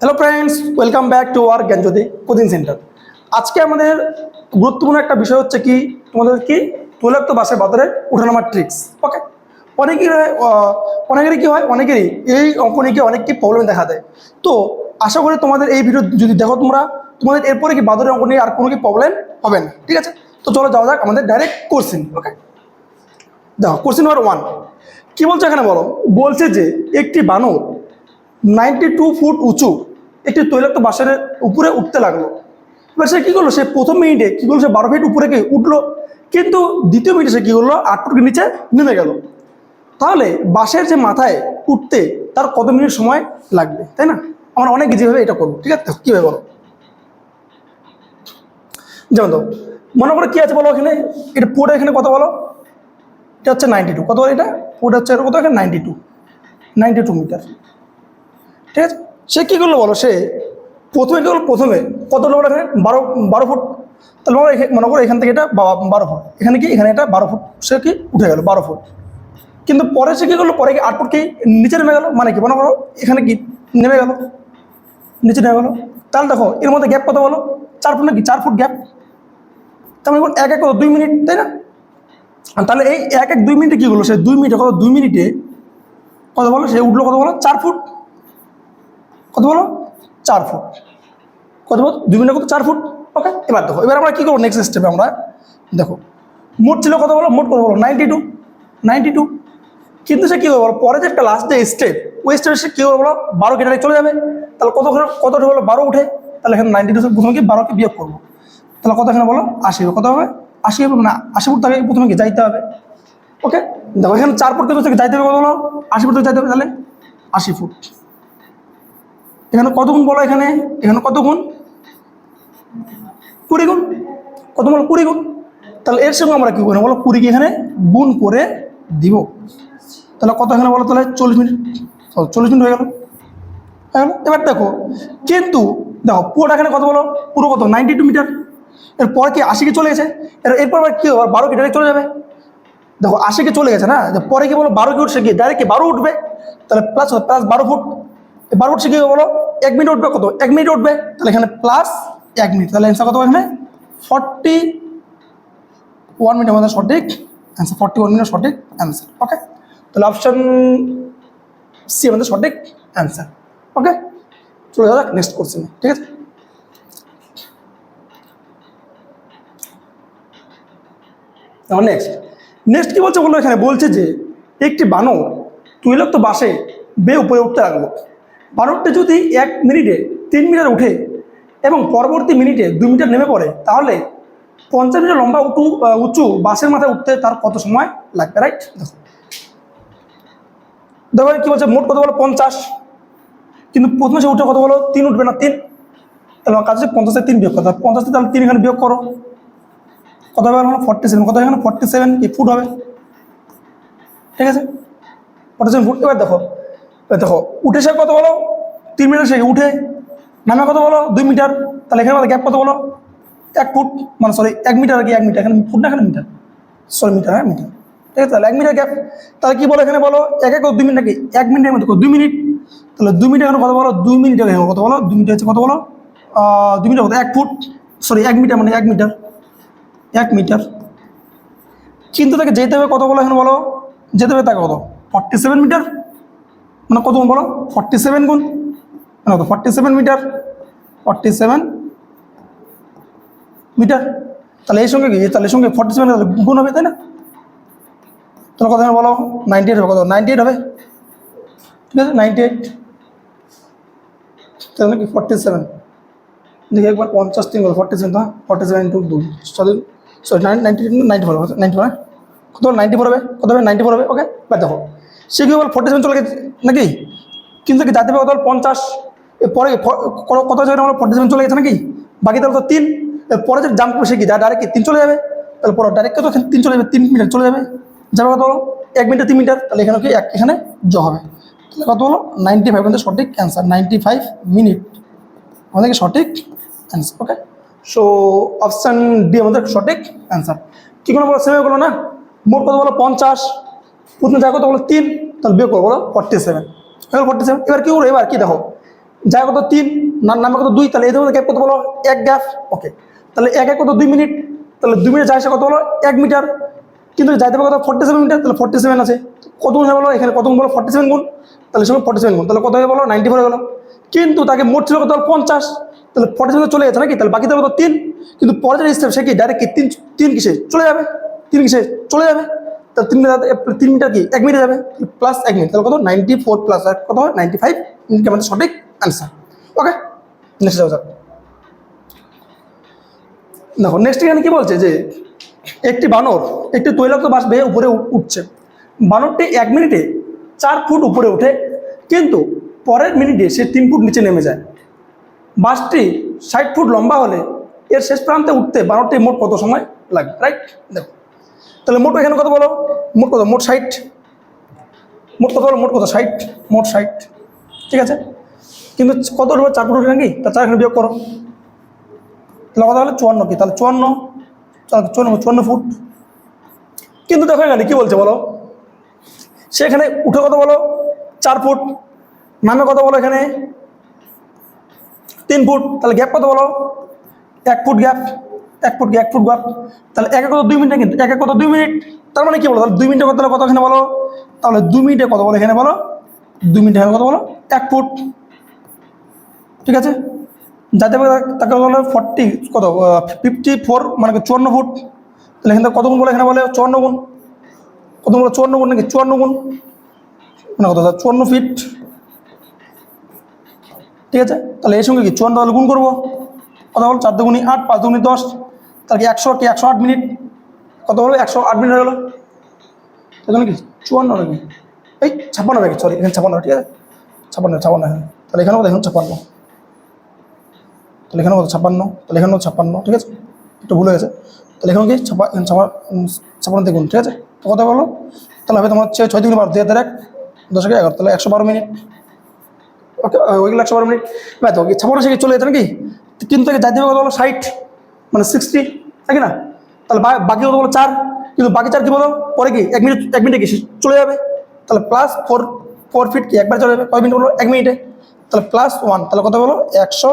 Hello friends welcome back to our Gyanjyoti coaching centre আজকে আমাদের গুরুত্বপূর্ণ একটা বিষয় হচ্ছে কি তোমাদের কি তৈলাক্ত বাসের বাজারে ওঠানামার ট্রিক্স ওকে অনেকেরই আহ, অনেকেরই কী হয় অনেকেরই এই অঙ্ক নিয়ে গিয়ে অনেক কি প্রবলেম দেখা দেয়। তো আশা করি তোমাদের এই ভিডিও যদি দেখো তোমরা তোমাদের এরপরে কি বাদরের অঙ্ক নিয়ে আর কোনো কি প্রবলেম হবে না ঠিক আছে? তো চলো যাওয়া যাক আমাদের ডাইরেক্ট কোর্সিন ওকে দেখো কোশ্চেন নাম্বার ওয়ান কী বলছে এখানে বলো? বলছে যে একটি বানর নাইনটি টু ফুট উঁচু একটি তৈলাক্ত বাসের উপরে উঠতে লাগল। এবার সে কী করল? সে প্রথম মিনিটে কী করল? সে বারো ফিট উপরে কি উঠল, কিন্তু দ্বিতীয় মিনিটে সে কী করল? আট ফুট নিচে নেমে গেল। তাহলে বাসের যে মাথায় উঠতে তার কত মিনিট সময় লাগবে? তাই না? আমরা অনেক ইজিভাবে এটা করব, ঠিক আছে? কীভাবে বলো? যেমন তো মনে করো কী আছে বলো এখানে? এটা পুরো এখানে কত বলো? এটা হচ্ছে নাইনটি টু। কত বলো এটা? পুরোটা হচ্ছে কত? এখানে ninety two. Ninety two metre. ঠিক আছে? সে কী করল বলো? সে প্রথমে কী করল? প্রথমে কত হলো বলো এখানে বারো বারো ফুট। তাহলে মনে করো মনে করো এখান থেকে এটা বারো ফুট। এখানে কি? এখানে এটা বারো ফুট। সে কি? উঠে গেল, বারো ফুট। কিন্তু পরে সে কী করল? পরে কি আট ফুট কি নিচে নেমে গেল? মানে কি? মনে করো এখানে কি? নেমে গেল। নিচে নেমে গেলো। তাহলে দেখো, এর মধ্যে গ্যাপ কত বলো? চার ফুট নাকি চার ফুট গ্যাপ তার মানে এক এক দুই মিনিট, তাই না? তাহলে এই এক এক, দুই মিনিটে কী করল? সে দুই মিনিটে কত? দুই মিনিটে কত বলো? সে উঠল কত বলো? চার ফুট। কত বলো? চার ফুট। কত বলো? দুই মিনিটে কত চার ফুট। ওকে এবার দেখো, এবার আমরা কী করব নেক্সট স্টেপে আমরা? দেখো, মোট ছিল কত বলো? মোট কত বলো? নাইনটি টু নাইনটি টু কিন্তু সে কী করবে বলো? পরে যে একটা লাস্ট যে স্টেপ ওই স্টেপে সে কী করবে বলো? বারো কেটে চলে যাবে। তাহলে কত কত হলো বারো উঠে, তাহলে এখানে নাইনটি টু প্রথমে কি বারোকে বিয়োগ করব? তাহলে কত এখানে বলো? আশি। কত হবে? আশি হবে না আশি ফুট তাকে প্রথমে কি যাইতে হবে? ওকে দেখো এখানে চার ফুট থেকে যাইতে হবে কত বলো? আশি ফুট থেকে যাইতে হবে তাহলে? আশি ফুট। এখানে কত গুণ বলো এখানে? এখানে কত গুণ? কুড়ি গুণ। কত বলো? কুড়ি গুণ। তাহলে এর সঙ্গে আমরা কী করি বলো কুড়িকে এখানে গুণ করে দিব। তাহলে কত এখানে বলো? তাহলে চল্লিশ মিনিট। চল্লিশ মিনিট হয়ে গেল। এবার দেখো, কিন্তু দেখো, পুরোটা এখানে কত বলো? পুরো কত? নাইনটি টু মিটার এরপর কি আশিকে চলে গেছে? এর, এরপর আবার কী হবে? বারো কি ডাইরেক্ট চলে যাবে। দেখো, আশিকে চলে গেছে না? পরে কি বলো? বারো কি উঠছে কি ডাইরেক্ট কি বারো উঠবে? তাহলে প্লাস প্লাস বারো ফুট। এই বারো ফুট সে কি বলো? এক মিনিট উঠবে কত? এক মিনিট উঠবে? তাহলে এখানে প্লাস এক মিনিট তাহলে অ্যান্সার কত এখানে? ফর্টি ওয়ান মিনিট আমাদের সঠিক অ্যান্সার ফর্টি ওয়ান মিনিট সঠিক অ্যান্সার ওকে তাহলে অপশান সি আমাদের সঠিক অ্যান্সার ওকে চলে যাক নেক্সট কোশ্চেনে ঠিক আছে? নেক্সট নেক্সট কি বলছে বলল এখানে? বলছে যে, একটি বানর তৈলাক্ত বাসে বে উপরে উঠতে লাগল। বানরটা যদি এক মিনিটে তিন মিটার উঠে এবং পরবর্তী মিনিটে দুই মিটার নেমে পড়ে, তাহলে পঞ্চাশ মিটার লম্বা উঁচু উঁচু বাসের মাথায় উঠতে তার কত সময় লাগবে রাইট দেখো। দেখো কি বলছে? মোট কত বলো? পঞ্চাশ। কিন্তু প্রথমে সে উঠে কত বলো? তিন উঠবে না, তিন। আমার কাজ হচ্ছে পঞ্চাশের তিন বিয়োগ করতে হবে পঞ্চাশ তাহলে তিন এখানে বিয়োগ করো। কত হবে এখন? ফর্টি সেভেন কত এখানে? ফর্টি সেভেন কি ফুট হবে? ঠিক আছে? Forty seven foot. এবার দেখো দেখো, উঠে সে কত বলো? তিন মিটার সে উঠে, নামে কত বলো? দুই মিটার। তাহলে এখানে গ্যাপ কত বলো? এক ফুট মানে সরি এক মিটার আর কি এক মিটার। এখানে ফুট না, এখানে মিটার? সরি মিটার হ্যাঁ মিটার। ঠিক আছে, তাহলে এক মিটার গ্যাপ তাহলে কি বলো এখানে বলো? এক এক দুই মিনিট নাকি? এক মিনিটের মধ্যে? দুই মিনিট। তাহলে দুই মিনিট এখানে কত বলো? দুই মিনিট এখানে কত বলো? দুই মিনিট হচ্ছে কত বলো? দুই মিটার কত এক ফুট। সরি এক মিটার মানে এক মিটার। এক মিটার। কিন্তু তাকে যেতে হবে কত বলো এখানে বলো? যেতে হবে তাকে কত? ফর্টি সেভেন মিটার মানে কত গুণ বলো? ফর্টি সেভেন গুণ। মানে কত? Forty seven metre forty seven metre তাহলে এই সঙ্গে তাহলে সঙ্গে ফর্টি সেভেন গুণ হবে, তাই না? তাহলে কত বলো? নাইনটি এইট হবে। কত? নাইনটি এইট হবে। ঠিক আছে? নাইনটি এইট তাহলে কি? ফর্টি সেভেন দেখি একবার পঞ্চাশ তিন কত forty seven forty seven into দু। Sorry sorry ninety ninety four ninety four কত? নাইনটি ফোর হবে। কত হবে? নাইনটি ফোর হবে। ওকে বা দেখো সে কি বল ফর্টি সেভেন চলে গেছে নাকি? কিন্তু কি কত বল পঞ্চাশ ফ- কত জায়গায় আমার ফর্টি সেভেন চলে গেছে নাকি? বাকি তাহলে তো তিন পরে যে জাম্প সে কি? ডাইরেক্ট তিন চলে যাবে? তাহলে পরে ডাইরেক্ট কত তিন চলে যাবে, তিন মিটার চলে যাবে। যাবে কত হলো এক মিটার তিন মিটার তাহলে এখানে কি এক, এখানে জ হবে। তাহলে কত হলো নাইনটি ফাইভ কিন্তু সঠিক অ্যান্সার নাইনটি ফাইভ মিনিট। আমাদের কি সঠিক answer okay so option D আমাদের সঠিক অ্যান্সার কী কোনো বলো সেভেন বলো না? মোট কত বলো? পঞ্চাশ। প্রথমে যা কত বলো তিন, তাহলে বিয়োগ করব বলো ফর্টি সেভেন এবার ফর্টি সেভেন এবার কী করব? এবার কি দেখো? যায় কত তিন, না নামে কত দুই, তাহলে এদের মধ্যে গ্যাপ কত বলো? এক গ্যাপ ওকে তাহলে এক এক কত দুই মিনিট? তাহলে দুই মিনিট সে কত বলো? এক মিটার। কিন্তু যাইতে পারে কত ফর্টি সেভেন মিটার, তাহলে ফর্টি সেভেন আছে। কত গুণ বলো? এখানে কত গুণ বলো? ফর্টি সেভেন গুণ। তাহলে সঙ্গে ফর্টি সেভেন গুণ। তাহলে কত হয়ে বলো নাইনটি ফোর হয়ে গেলো। কিন্তু তাকে মোট ছিল কত? পঞ্চাশ। তাহলে ফর্টি সেভেন চলে গেছে নাকি? তাহলে বাকি তাহলে কত? তিন। কিন্তু পরের যে স্টেপ সে কি? ডাইরেক্ট তিন তিন কিসে? চলে যাবে। তিন কিসে? চলে যাবে। তাহলে তিন মিটার তিন মিটার কি এক মিনিট যাবে। প্লাস এক মিনিট, তাহলে কত? নাইনটি ফোর প্লাস কত হয়? নাইনটি ফাইভ মিনিট আমাদের সঠিক অ্যান্সার ওকে নেক্সট যাও স্যার দেখো নেক্সট এখানে কি বলছে? যে একটি বানর, একটি তৈলাক্ত বাস বেয়ে উপরে উঠ- উঠছে। বানরটি এক মিনিটে চার ফুট উপরে ওঠে, কিন্তু পরের মিনিটে সে তিন ফুট নিচে নেমে যায়। বাসটি ষাট ফুট লম্বা হলে এর শেষ প্রান্তে উঠতে বানরটি মোট কত সময় লাগে রাইট দেখো। তাহলে মোট এখানে কত বলো? মোট কত? মোট ষাট। মোট কত বলো? মোট কত? ষাট। মোট ষাট। ঠিক আছে? কিন্তু কত উঠবে চার ফুট উঠে নাকি? তা চার এখানে বিয়োগ করো। তাহলে কথা হলো? চুয়ান্ন কি? তাহলে চুয়ান্ন। চুয়ান্ন চুয়ান্ন ফুট। কিন্তু দেখো এখানে কী বলছে বলো? সেখানে উঠে কত বলো? চার ফুট। নামে কত বলো এখানে? তিন ফুট। তাহলে গ্যাপ কত বলো? এক ফুট গ্যাপ এক ফুট এক ফুট গ্যাপ তাহলে এক কত দুই মিনিটে কিন্তু? এক এক কত দুই মিনিট? তার মানে কি বলো? তাহলে দুই মিনিটে কত কত এখানে বলো? তাহলে দুই মিনিটে কত বলো এখানে বলো? দুই মিনিটে এখানে কত বলো? এক ফুট। ঠিক আছে? যাতে তাকে বলে ফর্টি কত ফিফটি ফোর মানে চুয়ান্ন ফুট। তাহলে এখানে কত গুণ বলে এখানে বলে? চুয়ান্ন গুণ। কত বলে? চুয়ান্ন গুণ নাকি? চুয়ান্ন গুণ। মানে কত? চুয়ান্ন ফিট ঠিক আছে? তাহলে এর সঙ্গে কি? চুয়ান্ন তাহলে গুণ করব। কথা বলো? চার দুগুণি আট, পাঁচ দুগুণি দশ। তাহলে কি একশো কি একশো আট মিনিট? কত বলো একশো আট মিনিট হয়ে গেলো। তাহলে কি? চুয়ান্ন নাকি এই ছাপ্পান্ন নাকি সরি এখানে ছাপ্পান্ন, ঠিক আছে? ছাপ্পান্ন ছাপ্পান্ন হ্যাঁ। তাহলে এখানে কত এখানে ছাপ্পান্ন। তাহলে এখানে কত ছাপ্পান্ন, তাহলে এখানেও ছাপ্পান্ন, ঠিক আছে? একটু ভুলে গেছে। তাহলে এখানে কি? ছাপা এখানে ছাপা ছাপ্পান্ন দেখুন, ঠিক আছে? তো কথা বলো তাহলে হবে তোমার হচ্ছে ছয় তিন বারো দুই হাজার এক, দশ এগারো, তাহলে একশো বারো মিনিট। ওকে ওইগুলো একশো বারো মিনিট। ব্যাস ওকে ছাপানো থেকে চলে যেতে নাকি? কিন্তু তাকে যাইতে হবে কত বলো ষাট। মানে সিক্সটি নাকি না তাহলে বাকি কত বলো চার। কিন্তু বাকি চার কি বলো? পরে কি? এক মিনিট এক মিনিটে কি? চলে যাবে। তাহলে প্লাস ফোর ফোর ফিট কি? একবার চলে যাবে। কয় মিনিট বলো? এক মিনিটে তাহলে প্লাস ওয়ান তাহলে কত বলো? একশো।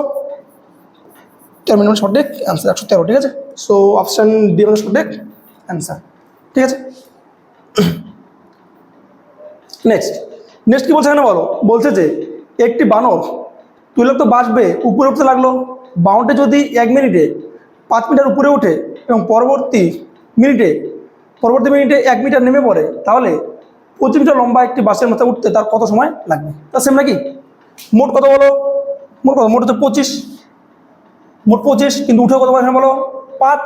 তেরো মিনিট সঠিক? অ্যান্সার একশো তেরো, ঠিক আছে? সো অপশান ডি মানে সঠিক? অ্যান্সার ঠিক আছে? নেক্সট নেক্সট কি বলছে এখানে বলো? বলছে যে, একটি বানর তৈলাক্ত বাসবে উপরে উঠতে লাগল। বাউন্ডে যদি এক মিনিটে পাঁচ মিটার উপরে ওঠে এবং পরবর্তী মিনিটে পরবর্তী মিনিটে এক মিটার নেমে পড়ে, তাহলে পঁচিশ মিটার লম্বা একটি বাসের মাথায় উঠতে তার কত সময় লাগবে? তা সেম নাকি? মোট কত বলো। মোট কত মোট হচ্ছে পঁচিশ। মোট পঁচিশ, কিন্তু উঠে কত বলো এখানে বলো? পাঁচ।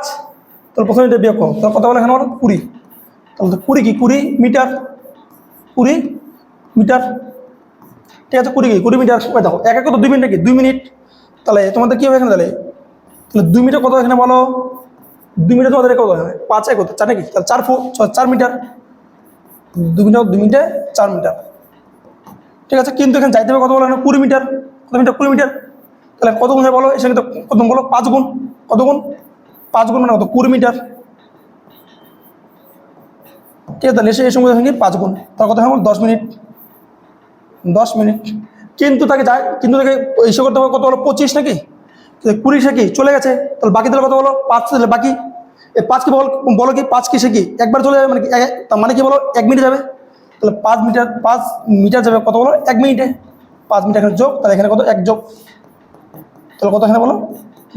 তাহলে প্রথমে এটা বিয়োগ করো। কত বলো এখানে বলো? কুড়ি। তাহলে কুড়ি কি? কুড়ি মিটার। কুড়ি মিটার। ঠিক আছে, কুড়ি কি? কুড়ি মিটার। দেখো, এক এক কত দুই মিনিট কি দুই মিনিট। তাহলে তোমাদের কী হবে এখানে তাহলে? তাহলে দুই মিটার কত এখানে বলো? দুই মিটার তোমাদের কত পাঁচ এক কত চার নাকি? তাহলে চার ফুট চার মিটার। দুই মিটার দুই মিনিটে চার মিটার। ঠিক আছে, কিন্তু এখানে যাইতে হবে কত বলো কুড়ি মিটার। কত মিটার? কুড়ি মিটার। তাহলে কত গুণ হয় বলো? এখানে তো কত বলো? পাঁচ গুণ। কত গুণ? পাঁচ গুণ মানে কত? কুড়ি মিটার। ঠিক আছে, তাহলে এসে এই এখানে পাঁচ গুণ। তার কথা হলো দশ মিনিট। দশ মিনিট। কিন্তু তাকে যায় কিন্তু তাকে এসে করতে হবে কত হলো পঁচিশ নাকি? কুড়ি সে কি? চলে গেছে। তাহলে বাকি তাহলে কত বলো? পাঁচ তাহলে বাকি। এই পাঁচ কি বল বলো কি, পাঁচ কি সে কি? একবার চলে যাবে মানে কি মানে কি বলো? এক মিনিট যাবে। তাহলে পাঁচ মিটার পাঁচ মিটার যাবে কত বলো? এক মিনিটে। পাঁচ মিনিট এখানে যোগ, তাহলে এখানে কত? এক যোগ। তাহলে কত এখানে বলো?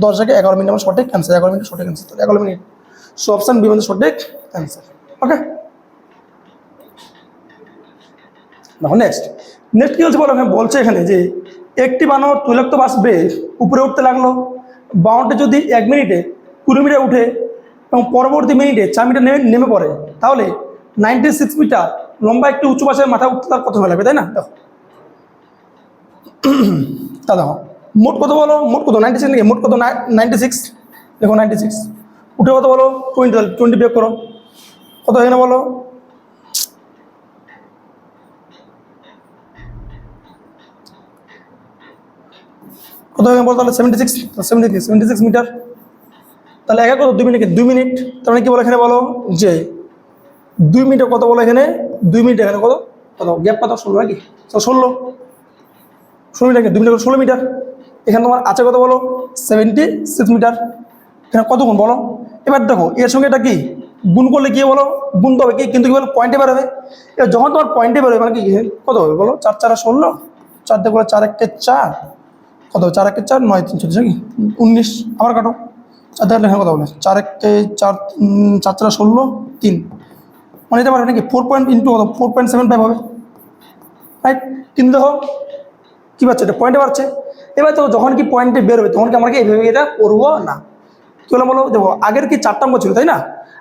দশ থেকে এগারো মিনিট, আমার সঠিক অ্যান্সার এগারো মিনিট সঠিক অ্যান্সার তাহলে এগারো মিনিট। সো অপশান বি সঠিক অ্যান্সার ওকে দেখো নেক্সট নেক্সট কী হচ্ছে বলো? এখানে বলছে এখানে যে একটি বানর তৈলাক্ত বাসবে উপরে উঠতে লাগল। বাউন্ডে যদি এক মিনিটে কুড়ি মিটার উঠে এবং পরবর্তী মিনিটে চার মিটার নেমে নেমে পড়ে, তাহলে নাইনটি সিক্স মিটার লম্বা একটি উঁচু বাসের মাথা উঠতে তার কত লাগবে তাই না? দেখো। তা দেখো, মোট কত বলো? মোট কত? নাইনটি সিক্স নাকি? মোট কত? Ninety six. দেখো, নাইনটি সিক্স। উঠে কত বলো? টোয়েন্টি টোয়েন্টি বিয়োগ করো। কত এখানে বলো? কত হয়ে বলো তাহলে seventy six seventy seventy six metre তাহলে একা কত দুই মিনিট দুই মিনিট। তার মানে কি বলো এখানে বলো? যে দুই মিনিটে কত বলো এখানে? দুই মিনিট এখানে কত? কত? গ্যাপ কত ষোলো নাকি? ষোলো। ষোলো মিটার দুই মিটার ষোলো মিটার। এখানে তোমার আছে কত বলো? সেভেন্টি সিক্স মিটার এখানে কত গুণ বলো? এবার দেখো, এর সঙ্গে এটা কি? গুণ করলে কি বলো? গুণ তো হবে কি? কিন্তু কি বলো? পয়েন্টে বেরোবে। এবার যখন তোমার পয়েন্টে বেরোবে মানে কি? কত হবে বলো? চার চারা ষোলো। চার বলো চার একটা চার। কত চার একে চার, নয়, তিন চল্লিশ কি উনিশ, আবার কাটো। চার দিয়ে এখানে কত বলে। চার একে চার চার চারা ষোলো, তিন। মানে এটা পারবে নাকি? ফোর পয়েন্ট ইন্টু কত? ফোর পয়েন্ট সেভেন ফাইভ হবে। রাইট কিন্তু দেখো। কী পাচ্ছে? এটা পয়েন্টে পাচ্ছে এবার তো যখন কি পয়েন্টে বেরোবে, তখন কি আমরা কি এইভাবে এটা করব? না। কী বললাম বলো? দেখো, আগের কি চারটা অঙ্ক ছিল, তাই না?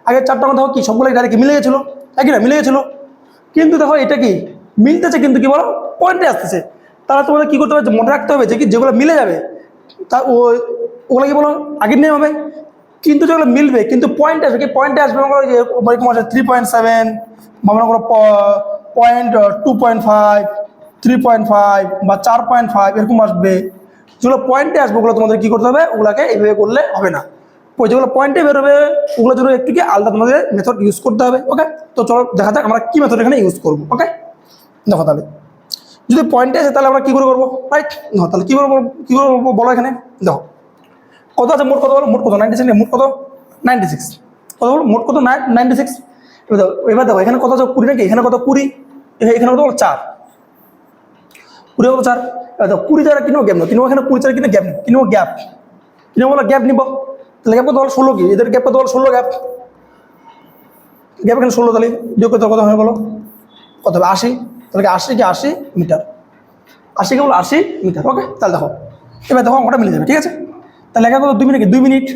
আগের চারটা অঙ্ক দেখো কি সবগুলো ডাইরেক্ট মিলে গেছিল? তাই কি না? মিলে গেছিল। কিন্তু দেখো, এটা কি মিলতেছে, কিন্তু কি বলো? পয়েন্টে আসতেছে। তাহলে তোমাদের কী করতে হবে? মনে রাখতে হবে যে কি যেগুলো মিলে যাবে, তা ও, ওগুলো কি বলো, আগের নিয়ম হবে? কিন্তু যেগুলো মিলবে, কিন্তু পয়েন্ট আসবে, কি পয়েন্টে আসবে? মনে করো যে এরকম আছে থ্রি পয়েন্ট সেভেন বা মনে করো point two point five three point five বা চার পয়েন্ট ফাইভ এরকম আসবে। যেগুলো পয়েন্টে আসবে, ওগুলো তোমাদের কী করতে হবে? ওগুলোকে এইভাবে করলে হবে না। ওই যেগুলো পয়েন্টে বেরোবে ওগুলোর জন্য একটু কি আলাদা তোমাদের মেথড ইউজ করতে হবে ওকে তো চলো দেখা যাক আমরা কী মেথড এখানে ইউজ করব ওকে দেখো তাহলে। যদি পয়েন্টে আসে, তাহলে আমরা কী করে করব? রাইট দেখো তাহলে কী করে কী করে করব? বলো এখানে। দেখো। কত আছে? মোট কত বলো? মোট কত? নাইনটি সিক্স মোট কত? নাইনটি সিক্স কত বলো? মোট কত? নাইনটি সিক্স এবার দেখো এবার দেখো, এখানে কত আছে? কুড়ি নাকি? এখানে কত? কুড়ি। এখানে এখানে কত বলো? চার। কুড়ি কত? চার। এবার দেখো, কুড়ি চার কিনবো গ্যাপ নেব। কিনবো এখানে কুড়ি চার কিনে গ্যাপ নেব। কিনবো গ্যাপ কিনবো বলো গ্যাপ নিবো। তাহলে গ্যাপ কত বলো? ষোলো কি? এদের গ্যাপ কত বলো? ষোলো গ্যাপ গ্যাপ এখানে ষোলো তাহলে যোগ করতে কত হবে বলো? কত হবে? আশি। তাহলে কি আশি কি আশি মিটার। আশি কেবল আশি মিটার, ওকে? তাহলে দেখো, এবার দেখো অঙ্কটা মিলে যাবে, ঠিক আছে? তাহলে এখানে কত দুই মিনিট? দুই মিনিট।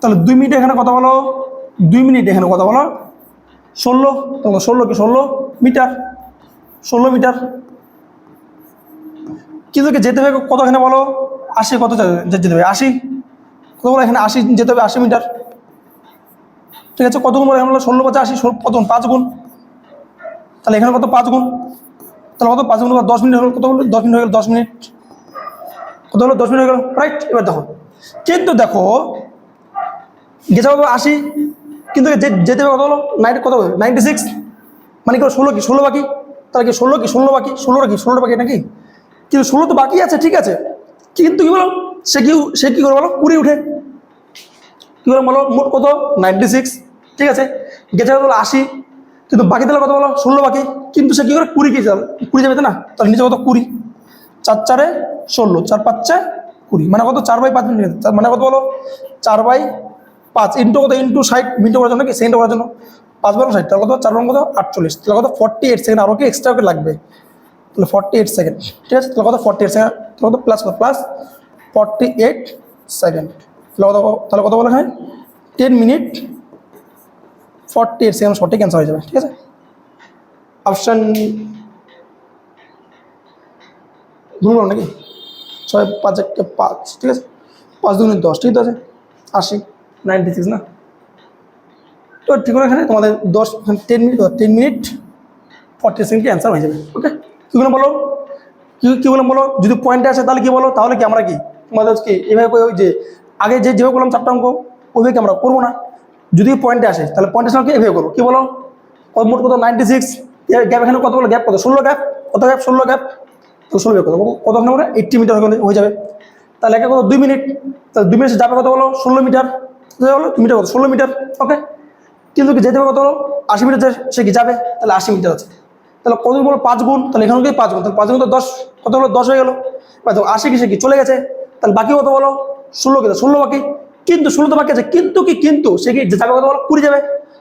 তাহলে দুই মিনিট এখানে কথা বলো, দুই মিনিট এখানে কথা বলো। ষোলো তাহলে ষোলো কি ষোলো মিটার? ষোলো মিটার। কিন্তু যেতে হবে কত এখানে বলো? আশি কত যেতে হবে? আশি। কত বলো এখানে আশি যেতে হবে আশি মিটার। ঠিক আছে? কত গুণ বলো এখানে ষোলো পাঁচে আশি কত? পাঁচ গুণ। তাহলে এখানে কত পাঁচ গুণ? তাহলে কত পাঁচ গুণ কত? দশ মিনিট হলো, কত হলো? দশ মিনিট হয়ে গেল, দশ মিনিট। কত হলো? দশ মিনিট হয়ে গেল রাইট এবার দেখো। কিন্তু দেখো, গেছে কত? আশি। কিন্তু যেতে হবে কত হলো? নাইনটি কত নাইনটি সিক্স মানে কি ষোলো কি? ষোলো বাকি? তাহলে কি ষোলো কি? ষোলো বাকি? ষোলোটা কি? ষোলোটা বাকি নাকি? কিন্তু ষোলো তো বাকি আছে, ঠিক আছে। কিন্তু কি বলো? সে কি সে কি করে বলো? কুড়ি উঠে। কী করে বলো, মোট কত? নাইনটি সিক্স ঠিক আছে? গেছে বলো আশি। কিন্তু বাকি তাহলে কত বলো? ষোলো বাকি। কিন্তু সে কী করে? কুড়ি কি যাবে কুড়ি যাবে না? তাহলে নিচে কত? কুড়ি। চার চারে ষোলো। চার পাঁচে কুড়ি। মানে কত? চার বাই পাঁচ মিনিট মানে কত বলো? চার বাই পাঁচ। ইন্টু কত? ইন্টু ষাট। মিনিট করার জন্য কি? সেকেন্ড করার জন্য। পাঁচ বারো ষাট। তাহলে কত? চার বারো কত? আটচল্লিশ। তাহলে কত? ফর্টি এইট সেকেন্ড আরও কি এক্সট্রা করে লাগবে? তাহলে ফর্টি এইট সেকেন্ড ঠিক আছে? তাহলে কত? ফর্টি এইট সেকেন্ড তাহলে কত? প্লাস কত? প্লাস ফর্টি এইট সেকেন্ড তাহলে কত? তাহলে কত বলে এখানে? Ten minute forty eight second সঠিক অ্যান্সার হয়ে যাবে, ঠিক আছে? অপশান করো নাকি? ছয় পাঁচ একটা পাঁচ, ঠিক আছে? পাঁচ দুগুণে দশ, ঠিক আছে? আশি নাইনটি সিক্স না? তো ঠিক এখানে তোমাদের দশ ten minute ten minute forty second answer হয়ে যাবে ওকে কীগুলো বলো? কী কীগুলো বলো? যদি পয়েন্টে আসে তাহলে কী বলো? তাহলে কি আমরা কি? তোমাদের কি এভাবে ওই যে, আগে যে যেভাবে করলাম চারটা অঙ্ক, ওইভাবে কি আমরা করব না? যদি পয়েন্টে আসে, তাহলে পয়েন্টের সঙ্গে এভাবে করব? কী বলো? মোট কত? নাইনটি সিক্স গ্যাপ এখানে কত বলো? গ্যাপ কত? ষোলো গ্যাপ কত গ্যাপ ষোলো গ্যাপ তো ষোলো গ্যাপ কত? কত বলো? এইট্টি মিটার হয়ে যাবে। তাহলে একে কত? দুই মিনিট। তাহলে দুই মিনিট যাবে কত বলো? ষোলো মিটার। বলো মিটার কত? ষোলো মিটার। ওকে কিন্তু কি যেতে হবে কত হলো আশি মিটার সে কি যাবে? তাহলে আশি মিটার আছে। তাহলে কত বলো? পাঁচ গুণ। তাহলে এখানে কি পাঁচ গুণ? তাহলে পাঁচ গুণ তো দশ। কত হলো দশ হয়ে গেলো। বা দেখো আশি কি সে কি? চলে গেছে। তাহলে বাকি কত বলো? ষোলো কি? ষোলো বাকি। কিন্তু ষোলো তো বাকি আছে। কিন্তু কি, কিন্তু? সে কি যাবে কত বলো কুড়ি যাবে?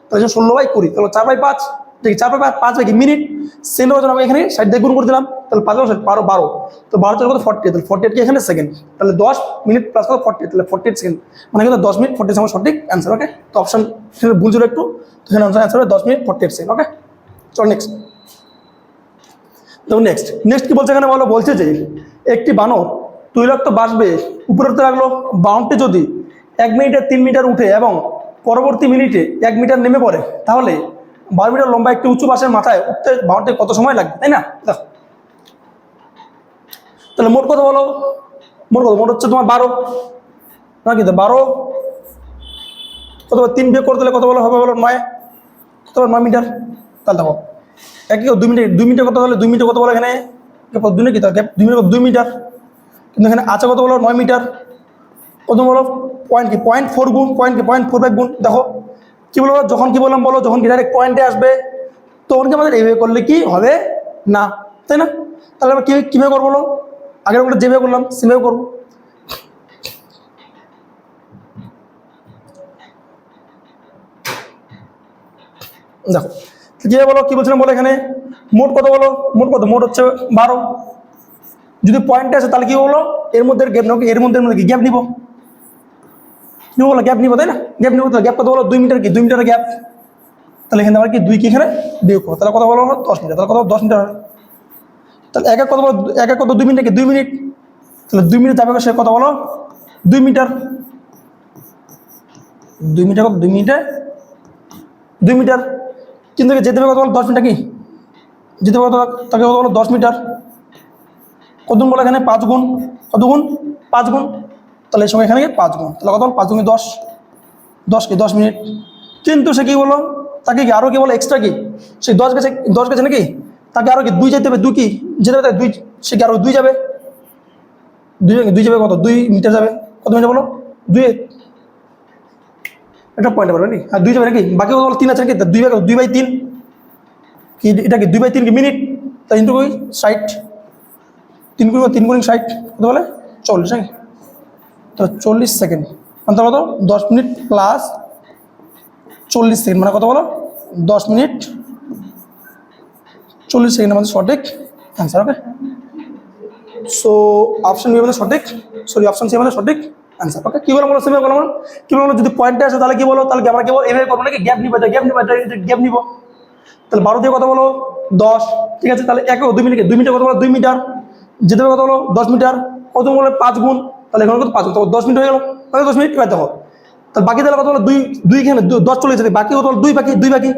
তাহলে ষোলো বাই কুড়ি। তাহলে চার বাই পাঁচ। দেখি, চার বাই পাঁচ বাই মিনিট। সেকেন্ড বছর আমি এখানে, ষাট দিয়ে গুণ করে দিলাম। তাহলে পাঁচ বছর, বারো বারো। তো বারো চার কত? ফর্টি তাহলে ফর্টি কি এখানে? সেকেন্ড তাহলে দশ মিনিট প্লাস কত? ফর্টি তাহলে ফর্টি সেকেন্ড মানে কিন্তু দশ মিনিট ফর্টি সেকেন্ড সঠিক অ্যান্সার ওকে তো অপশন ভুল ছিল একটু। তো এখানে অ্যান্সার হবে দশ মিনিট ফর্টি সেকেন্ড ওকে চল নেক্সট দেখুন নেক্সট নেক্সট কি বলছে এখানে বলো? বলছে যে, একটি বানর তৈলাক্ত বাসবে উপরে উঠতে লাগল। বাউন্ডটি যদি এক মিনিটে তিন মিটার উঠে এবং পরবর্তী মিনিটে এক মিটার নেমে পড়ে, তাহলে বারো মিটার লম্বা একটি উঁচু বাসের মাথায় উঠতে বাউন্ডটি কত সময় লাগবে, তাই না? তাহলে মোট কথা বলো, মোট কথা, মোট হচ্ছে তোমার বারো। না কিন্তু বারো? কত তিন বিয়োগ করতে হলে কত বলো, হবে বলো নয়। কত নয় মিটার? তাহলে দেখো, একই দুই মিনিট, দুই মিনিটে কত হলে, দুই মিনিটে কত বলো এখানে? দুই তার দুই মিটার দুই মিটার? কিন্তু এখানে আছে কত বলো, নয় মিটার? কত বলো? পয়েন্ট কি পয়েন্ট ফোর গুণ পয়েন্ট কি পয়েন্ট ফোর ফাইভ গুণ, দেখো। কী বলব? যখন কি বললাম বলো, যখন কি ডাইরেক্ট পয়েন্টে আসবে, তখন কি আমাদের এইভাবে করলে কি হবে? না, তাই না? তাহলে আমরা কী, কীভাবে করব বলো? আগের আমরা যেভাবে করলাম, সেভাবে করব। দেখো কি বলো, কি বলছিলাম বলো এখানে? মোট কত বলো? মোট কত? মোট হচ্ছে বারো। যদি পয়েন্টে আসে, তাহলে কি বলো? এর মধ্যে গ্যাপ এর মধ্যে গ্যাপ নিবো? কি বলো গ্যাপ নিবো, তাই না? গ্যাপ নিবো, তাহলে গ্যাপ কত বলো? দুই মিটার কি? দুই মিটারের গ্যাপ তাহলে এখানে আবার কি দুই কি এখানে? বিয়োগ করো। তাহলে কত বলো? দশ মিটার। তাহলে কত? দশ মিটার তাহলে এক এক কত বলো? এক এক কত? দুই মিনিট কি? দুই মিনিট। তাহলে দুই মিনিট যাবে সে কত বলো? দুই মিটার। দুই মিটার কত? দুই মিনিটে? দুই মিটার। কিন্তু যেতে হবে কত বলো? দশ মিটার কি? যেতে হবে কত? তাকে কত বলো? দশ মিটার। কত গুণ বলো এখানে? পাঁচ গুণ। কত গুণ? পাঁচ গুণ। তাহলে এই সময় এখানে পাঁচ গুণ। তাহলে কত পাঁচ গুণে দশ। দশ কি? দশ মিনিট। কিন্তু সে কি বলো তাকে কি আরও কি বলো? এক্সট্রা কি? সে দশ গেছে দশ গেছে নাকি? তাকে আরও কি দুই যেতে হবে? দুই কি? যেতে হবে দুই, সে কি আরও দুই যাবে? দুই দুই যাবে কত? দুই মিটার যাবে। কত মিটার বলো? দুই এটা পয়েন্ট পারবে নাকি? আর দুই যাবে নাকি? বাকি কত বলো? তিন আছে নাকি? দুই বাই দুই বাই তিন। কি এটা কি? দুই বাই তিন কি? মিনিট। তা ইন্টু কই? ষাট। তিন গুণ তিন গুণ ষাট। কত বলে? চল্লিশ, নাকি? তো চল্লিশ সেকেন্ড। মানে কত? দশ মিনিট প্লাস চল্লিশ সেকেন্ড। মানে কত বলো? দশ মিনিট। চল্লিশ সেকেন্ড আমাদের সঠিক answer okay so option B আমাদের সঠিক? সরি অপশন সি আমাদের সঠিক অ্যান্সার ওকে কী বলো বলো সেভাবে বলো কী বলো যদি পয়েন্টে আসে, তাহলে কি বলো? তাহলে আমরা কি বলো? এভাবে করব নাকি? গ্যাপ নিবো গ্যাপ নিবো গ্যাপ নিবো। তাহলে বারো দিয়ে কত বলো? দশ, ঠিক আছে? তাহলে এক দুই মিনিট, দুই মিটার কত বলো? দুই মিটার। যেতে কত বলো? দশ মিটার। কত বলে? পাঁচ গুণ। তাহলে এখানে কত পাঁচ গুণ দশ মিনিট হয়ে গেলো। তাহলে দশ মিনিট এবার দেখো তাহলে বাকি তাহলে কত বলো দুই দুই এখানে দশ চলে গেছে বাকি কত বলো দুই বাকি দুই বাকি।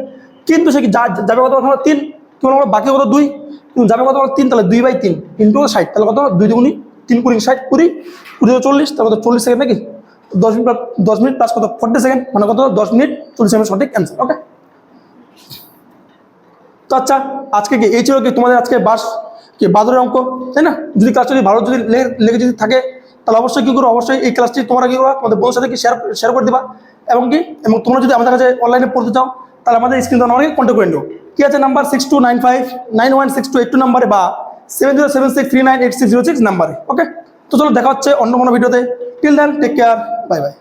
কিন্তু সে কি যাবে কত বলো তিন। কি বলো বাকি কত? দুই। কিন্তু যাবে কত বলো তিন, তাহলে দুই বাই তিন। ইন্টু ষাট। তাহলে কত দুই দুগুনি তিন কুড়ি ষাট কুড়ি কুড়ি চল্লিশ। তাহলে কত? চল্লিশ সেকেন্ড নাকি? দশ মিনিট দশ মিনিট প্লাস কত? Forty second. মানে কত দশ মিনিট চল্লিশ সেকেন্ড সঠিক অ্যান্সার ওকে তো আচ্ছা আজকে কি? এই ছিল কি তোমাদের আজকে বাস কি বাদরের অঙ্ক? তাই না? যদি ক্লাসটা যদি ভালো যদি লেগে যদি থাকে তাহলে অবশ্যই কী করো? অবশ্যই এই ক্লাসটি তোমরা কী করো তোমাদের বন্ধুর সাথে কি শেয়ার শেয়ার করে দিবা? এবং কি? এবং তোমরা যদি আমাদের কাছে অনলাইনে পড়তে চাও, তাহলে আমাদের স্ক্রিন অনেক কন্ট্যাক্ট করে নিও। কি আছে number six two nine five nine one six two eight two নাম্বারে বা seven zero seven six three nine eight six zero six নাম্বারে ওকে তো চলো দেখা হচ্ছে অন্য কোনো ভিডিওতে till then take care bye bye